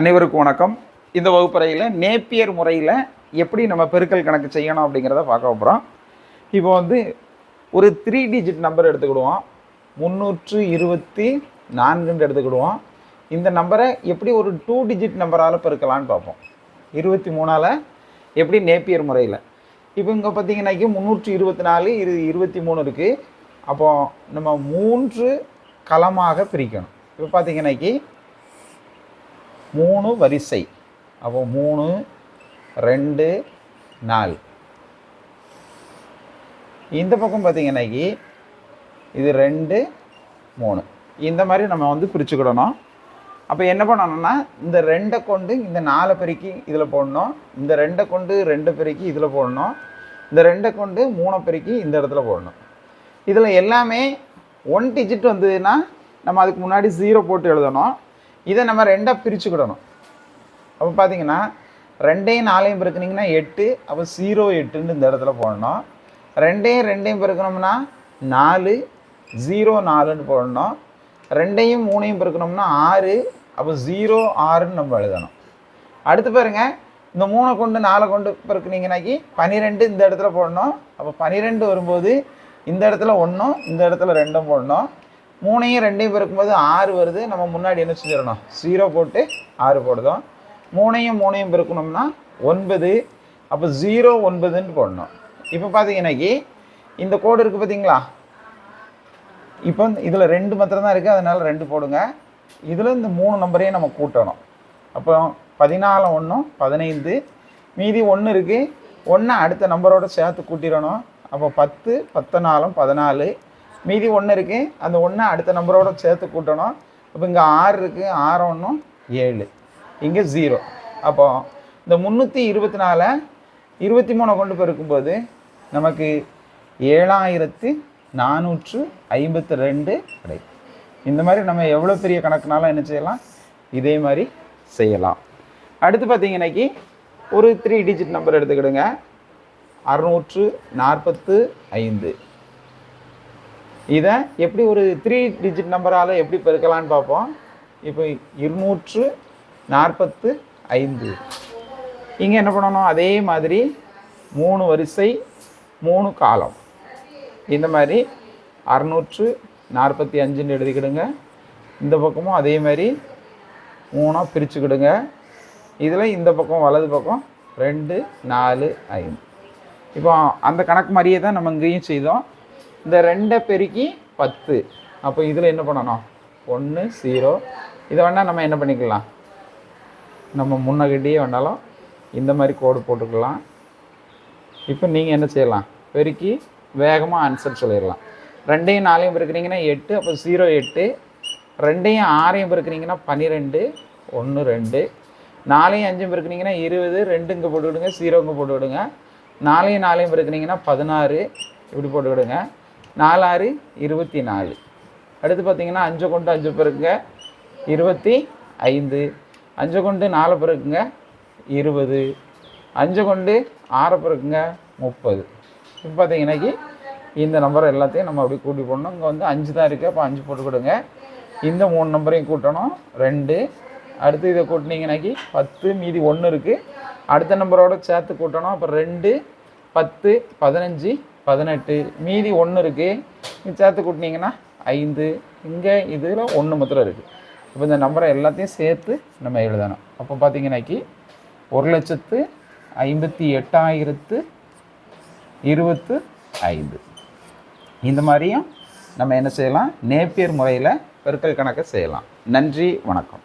அனைவருக்கும் வணக்கம். இந்த வகுப்பறையில் நேப்பியர் முறையில் எப்படி நம்ம பெருக்கல் கணக்கு செய்யணும் அப்படிங்கிறத பார்க்க போகிறோம் இப்போ வந்து ஒரு த்ரீ டிஜிட் நம்பர் எடுத்துக்கிடுவோம். முந்நூற்று இருபத்தி நான்குன்னு எடுத்துக்கிடுவோம். இந்த நம்பரை எப்படி ஒரு டூ டிஜிட் நம்பரால் பெருக்கலான்னு பார்ப்போம். இருபத்தி மூணால் எப்படி நேப்பியர் முறையில். இப்போ இங்கே பார்த்தீங்கன்னாக்கி முந்நூற்றி இருபத்தி நாலு இரு இருபத்தி மூணு இருக்குது அப்போது நம்ம மூன்று களமாக பிரிக்கணும். இப்போ பார்த்தீங்கன்னாக்கி மூணு வரிசை. அப்போ மூணு ரெண்டு நாலு. இந்த பக்கம் பார்த்தீங்கன்னாக்கி இது ரெண்டு மூணு. இந்த மாதிரி நம்ம வந்து பிரிச்சுக்கிடணும். அப்போ என்ன பண்ணணும்னா இந்த ரெண்டை கொண்டு இந்த நாலு பெருக்கி இதில் போடணும். இந்த ரெண்டை கொண்டு ரெண்டு பெருக்கி இதில் போடணும். இந்த ரெண்டை கொண்டு மூணை பெருக்கி இந்த இடத்துல போடணும். இதில் எல்லாமே ஒன் டிஜிட் வந்ததுன்னா நம்ம அதுக்கு முன்னாடி ஜீரோ போட்டு எழுதணும். இதை நம்ம ரெண்டாக பிரிச்சுக்கிடணும். அப்போ பார்த்தீங்கன்னா ரெண்டையும் நாலையும் பெருக்குனீங்கன்னா எட்டு அப்போ ஜீரோ எட்டுன்னு இந்த இடத்துல போடணும். ரெண்டையும் ரெண்டையும் பெருக்கணும்னா நாலு ஜீரோ நாலுன்னு போடணும். ரெண்டையும் மூணையும் பெருக்கணும்னா ஆறு அப்போ ஜீரோ ஆறுன்னு நம்ம எழுதணும். அடுத்து பாருங்க இந்த மூணை கொண்டு நாலை கொண்டு பெருக்குனீங்கன்னாக்கி பன்னிரெண்டு இந்த இடத்துல போடணும். அப்போ பன்னிரெண்டு வரும்போது இந்த இடத்துல ஒன்றும் இந்த இடத்துல ரெண்டும் போடணும். மூணையும் ரெண்டையும் பெருக்கும்போது ஆறு வருது. நம்ம முன்னாடி என்ன செஞ்சிடணும்? ஜீரோ போட்டு ஆறு போடுதோம். மூணையும் மூணையும் பெருக்கணும்னா ஒன்பது. அப்போ ஜீரோ ஒன்பதுன்னு போடணும். இப்போ பார்த்தீங்கன்னாக்கி இந்த கோடு இருக்குது பார்த்தீங்களா இப்போ இதில் ரெண்டு மாத்திரம் தான் இருக்குது அதனால் ரெண்டு போடுங்க. இதில் இந்த மூணு நம்பரையும் நம்ம கூட்டணும். அப்போ பதினாலு ஒன்றும் பதினைந்து. மீதி ஒன்று இருக்குது ஒன்று அடுத்த நம்பரோட சேர்த்து கூட்டிடணும். அப்போ பத்து பத்தனாலும் பதினாலு. மீதி ஒன்று இருக்குது அந்த ஒன்று அடுத்த நம்பரோடு சேர்த்து கூட்டணும். அப்போ இங்கே ஆறு இருக்குது ஆறு ஒன்றும் ஏழு. இங்கே ஜீரோ அப்போ இந்த முந்நூற்றி இருபத்தி நாலை இருபத்தி மூணை கொண்டு பெருக்கும்போது நமக்கு ஏழாயிரத்து நானூற்று ஐம்பத்தி ரெண்டு கிடைக்கும் இந்த மாதிரி நம்ம எவ்வளோ பெரிய கணக்குனாலும் என்ன செய்யலாம்? இதே மாதிரி செய்யலாம். அடுத்து பார்த்தீங்கன்னாக்கி ஒரு த்ரீ டிஜிட் நம்பர் எடுத்துக்கிடுங்க. அறுநூற்று நாற்பத்து ஐந்து. இதை எப்படி ஒரு த்ரீ டிஜிட் நம்பரால் எப்படி பெருக்கலான்னு பார்ப்போம். இப்போ இருநூற்று நாற்பத்து ஐந்து. இங்கே என்ன பண்ணணும்? அதே மாதிரி மூணு வரிசை மூணு காலம். இந்த மாதிரி அறநூற்று நாற்பத்தி அஞ்சுன்னு எழுதிக்கிடுங்க. இந்த பக்கமும் அதே மாதிரி மூணாக பிரிச்சுக்கிடுங்க. இதில் இந்த பக்கம் வலது பக்கம் ரெண்டு நாலு ஐந்து. இப்போ அந்த கணக்கு மாதிரியே தான் நம்ம இங்கேயும் செய்தோம். இந்த ரெண்டை பெருக்கி பத்து. அப்போ இதில் என்ன பண்ணணும்? ஒன்று ஜீரோ இதை வேணால் நம்ம என்ன பண்ணிக்கலாம்? நம்ம முன்னகிட்டே வேணாலும் இந்த மாதிரி கோடு போட்டுக்கலாம். இப்போ நீங்கள் என்ன செய்யலாம்? பெருக்கி வேகமாக ஆன்சர் சொல்லிடலாம். ரெண்டையும் நாலையும் பெருக்குறீங்கன்னா எட்டு அப்போ ஜீரோ எட்டு. ரெண்டையும் ஆறையும் பெருக்குறீங்கன்னா பன்னிரெண்டு ஒன்று ரெண்டு. நாலையும் அஞ்சும் பெருக்கிறீங்கன்னா இருபது ரெண்டு இங்கே போட்டு விடுங்க ஜீரோ இங்கே போட்டு விடுங்க. நாலையும் நாலையும் பெருக்கிறீங்கன்னா பதினாறு இப்படி போட்டு விடுங்க. நாலாறு இருபத்தி நாலு அடுத்து பார்த்தீங்கன்னா அஞ்சு கொண்டு அஞ்சு பெருக்குங்க இருபத்தி ஐந்து. அஞ்சு கொண்டு நாலு பெருக்குங்க இருபது. அஞ்சு கொண்டு ஆறு பெருக்குங்க முப்பது. இப்போ பார்த்தீங்கன்னாக்கி இந்த நம்பர் எல்லாத்தையும் நம்ம அப்படி கூட்டி போடணும். இங்கே வந்து அஞ்சு தான் இருக்குது. அப்போ அஞ்சு போட்டு கொடுங்க. இந்த மூணு நம்பரையும் கூட்டணும். ரெண்டு. அடுத்து இதை கூட்டினீங்கனாக்கி பத்து மீதி ஒன்று இருக்குது. அடுத்த நம்பரோட சேர்த்து கூட்டணும். அப்போ ரெண்டு பத்து பதினஞ்சு பதினெட்டு. மீதி ஒன்று இருக்குது சேர்த்து கூட்டினீங்கன்னா ஐந்து. இங்கே இதில் ஒன்று மாத்திரம் இருக்குது இப்போ இந்த நம்பரை எல்லாத்தையும் சேர்த்து நம்ம எழுதணும். அப்போ பார்த்தீங்கன்னாக்கி ஒரு லட்சத்து ஐம்பத்தி எட்டாயிரத்து இருபத்து ஐந்து. இந்த மாதிரியும் நம்ம என்ன செய்யலாம்? நேப்பியர் முறையில் பெருக்கல் கணக்கை செய்யலாம். நன்றி. வணக்கம்.